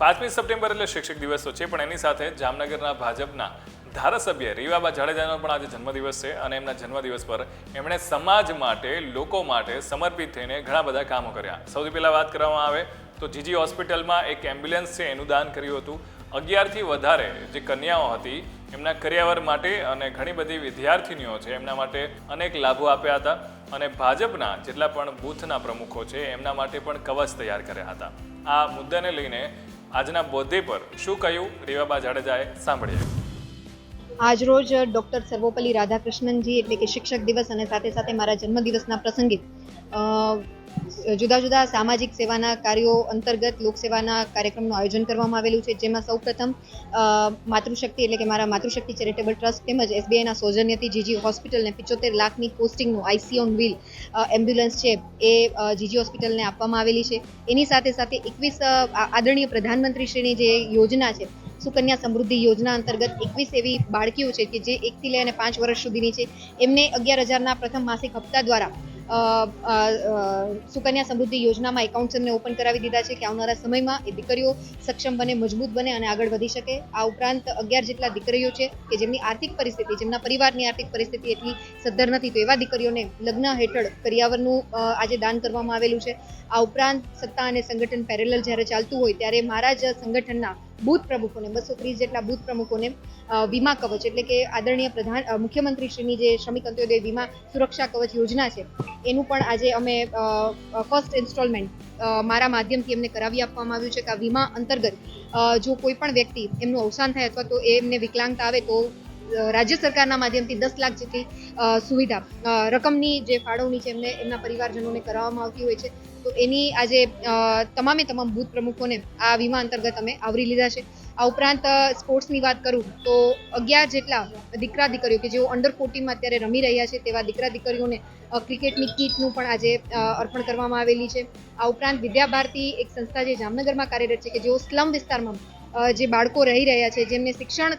પાંચમી સપ્ટેમ્બર એટલે શિક્ષક દિવસ તો છે, પણ એની સાથે જામનગરના ભાજપના ધારાસભ્ય રીવાબા જાડેજાનો પણ આજે જન્મદિવસ છે અને એમના જન્મદિવસ પર એમણે સમાજ માટે, લોકો માટે સમર્પિત થઈને ઘણા બધા કામો કર્યા. સૌથી પહેલાં વાત કરવામાં આવે તો જીજી હોસ્પિટલમાં એક એમ્બ્યુલન્સ છે, એનું દાન કર્યું હતું. અગિયારથી વધારે જે કન્યાઓ હતી, એમના કરિયાવર માટે અને ઘણી બધી વિદ્યાર્થીનીઓ છે, એમના માટે અનેક લાભો આપ્યા હતા અને ભાજપના જેટલા પણ બૂથના પ્રમુખો છે, એમના માટે પણ કવચ તૈયાર કર્યા હતા. આ મુદ્દાને લઈને આજના બોધે પર શું કહ્યું? રેવાબા જાડેજાએ સાંભળીએ. આજરોજ ડૉક્ટર સર્વોપલ્લી રાધાકૃષ્ણનજી એટલે કે શિક્ષક દિવસ અને સાથે સાથે મારા જન્મદિવસના પ્રસંગે જુદા જુદા સામાજિક સેવાના કાર્યો અંતર્ગત લોકસેવાના કાર્યક્રમનું આયોજન કરવામાં આવેલું છે, જેમાં સૌપ્રથમ માતૃશક્તિ એટલે કે મારા માતૃશક્તિ ચેરિટેબલ ટ્રસ્ટ તેમજ એસબીઆઈના સૌજન્યથી જીજી હોસ્પિટલને પિચોતેર લાખની કોસ્ટિંગનું આઈસી ઓન વ્હીલ એમ્બ્યુલન્સ છે એ જીજી હોસ્પિટલને આપવામાં આવેલી છે. એની સાથે સાથે એકવીસ આદરણીય પ્રધાનમંત્રીશ્રીની જે યોજના છે સુકન્યા સમૃદ્ધિ યોજના અંતર્ગત એકવીસ એવી બાળકીઓ છે કે જે એકથી લઈને પાંચ વર્ષ સુધીની છે. એમને અગિયાર હજારના પ્રથમ માસિક હપ્તા દ્વારા સુકન્યા સમૃદ્ધિ યોજનામાં એકાઉન્ટ્સ એમને ઓપન કરાવી દીધા છે કે આવનારા સમયમાં એ દીકરીઓ સક્ષમ બને, મજબૂત બને અને આગળ વધી શકે. આ ઉપરાંત અગિયાર જેટલા દીકરીઓ છે કે જેમની આર્થિક પરિસ્થિતિ, જેમના પરિવારની આર્થિક પરિસ્થિતિ એટલી સદ્ધર નથી, તો એવા દીકરીઓને લગ્ન હેઠળ કરિયાવરનું આજે દાન કરવામાં આવેલું છે. આ ઉપરાંત સત્તા અને સંગઠન પેરેલલ જ્યારે ચાલતું હોય ત્યારે મારા જ સંગઠનના બૂથ પ્રમુખોને, બસો ત્રીસ જેટલા બૂથ પ્રમુખોને વીમા કવચ એટલે કે આદરણીય પ્રધાન મુખ્યમંત્રીશ્રીની જે શ્રમિક અંત્યોદય વીમા સુરક્ષા કવચ યોજના છે, એનું પણ આજે અમે ફર્સ્ટ ઇન્સ્ટોલમેન્ટ મારા માધ્યમથી એમને કરાવી આપવામાં આવ્યું છે કે આ વીમા અંતર્ગત જો કોઈ પણ વ્યક્તિ એમનું અવસાન થાય અથવા તો એમને વિકલાંગતા આવે તો રાજ્ય સરકારના માધ્યમથી દસ લાખ જેટલી સુવિધા રકમની જે ફાળવણી છે એમને એમના પરિવારજનોને કરાવવામાં આવતી હોય છે. તો એની આજે તમામે તમામ બૂથ પ્રમુખોને આ વીમા અંતર્ગત અમે આવરી લીધા છે. આ ઉપરાંત સ્પોર્ટ્સની વાત કરું, તો અગિયાર જેટલા દીકરા દીકરીઓ કે જેઓ અંડર ફોર્ટીનમાં અત્યારે રમી રહ્યા છે તેવા દીકરા દીકરીઓને ક્રિકેટની કીટનું પણ આજે અર્પણ કરવામાં આવેલી છે. આ ઉપરાંત વિદ્યા ભારતી એક સંસ્થા જે જામનગરમાં કાર્યરત છે કે જેઓ સ્લમ વિસ્તારમાં જે બાળકો રહી રહ્યા છે જેમને શિક્ષણ